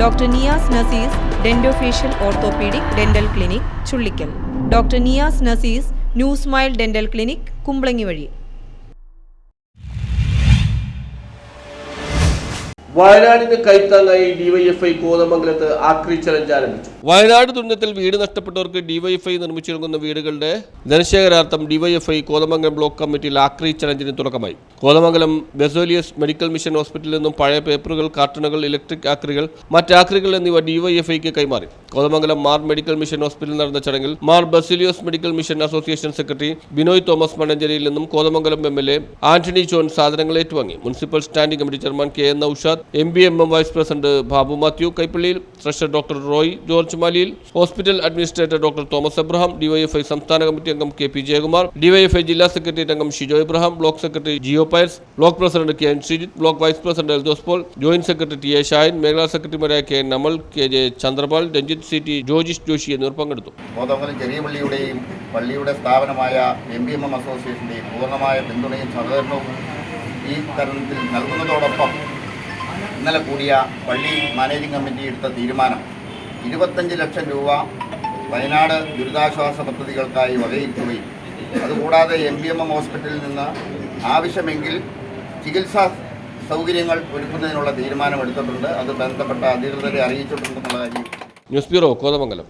Doctor Niyas Naseez dentofacial orthopaedic dental clinic Chullickal. Doctor Niyas Naseez new smile dental clinic Kumbalangi വഴി. വയനാടിന് കൈത്താങ്ങായി DYFI കോതമംഗലത്ത് ആക്രി challenge ആരംഭിച്ചു. വയനാട് ദുരന്തത്തിൽ വീട് നഷ്ടപ്പെട്ടവർക്ക് ഡിവൈഎഫ്ഐ നിർമ്മിച്ചിറങ്ങുന്ന വീടുകളുടെ ധനശേഖരാർത്ഥം ഡിവൈഎഫ്ഐ കോതമംഗലം ബ്ലോക്ക് കമ്മിറ്റിയിൽ ആക്രി ചലഞ്ചിന് തുടക്കമായി. കോതമംഗലം ബെസോലിയസ് മെഡിക്കൽ മിഷൻ ഹോസ്പിറ്റലിൽ നിന്നും പഴയ പേപ്പറുകൾ കാർട്ടണുകൾ ഇലക്ട്രിക് ആക്രികൾ മറ്റ് ആക്രികൾ എന്നിവ ഡിവൈഎഫ്ഐക്ക് കൈമാറി. കോതമംഗലം മാർ മെഡിക്കൽ മിഷൻ ഹോസ്പിറ്റലിൽ നടന്ന ചടങ്ങിൽ Mar Baselios medical mission association secretary Binoy Thomas മണഞ്ചേരിയിൽ നിന്നും Kothamangalam M L A Antony John സാധനങ്ങൾ ഏറ്റുവാങ്ങി. Municipal standing committee chairman K N Aushad M B M M vice president Babu Mathew Kaippallil treasurer doctor Roy George Maliyil hospital administrator doctor Thomas Abraham DYFI സംസ്ഥാന committee അംഗം K P Jayakumar DYFI ജില്ലാ secretariat അംഗം Shijo Ibrahim block secretary Jio പയർസ് block president K N Sreejith block vice president Eldhose Paul joint secretary T A Shayan മേഖലാ സെക്രട്ടറിമാരായ K N K J Chandrapal Ranjith C T Jojish Joshi എന്നിവർ പങ്കെടുത്തു. പള്ളിയുടെ സ്ഥാപനമായ M B M M അസോസിയേഷന്റെയും പൂർണമായ പിന്തുണയും സഹകരണവും ഈ തരുണത്തിൽ നൽകുന്നതോടൊപ്പം ഇന്നലെ കൂടിയ പള്ളി മാനേജിംഗ് കമ്മിറ്റി എടുത്ത തീരുമാനം ഇരുപത്തഞ്ച് ലക്ഷം രൂപ വയനാട് ദുരിതാശ്വാസ പദ്ധതികൾക്കായി വകയിരുത്തുകയും അതുകൂടാതെ എം ബി എം എം ഹോസ്പിറ്റലിൽ നിന്ന് ആവശ്യമെങ്കിൽ ചികിത്സാ സൗകര്യങ്ങൾ ഒരുക്കുന്നതിനുള്ള തീരുമാനമെടുത്തിട്ടുണ്ട്. അത് ബന്ധപ്പെട്ട അധികൃതരെ അറിയിച്ചിട്ടുണ്ടെന്നുള്ള കാര്യം ന്യൂസ് ബ്യൂറോ കോതമംഗലം.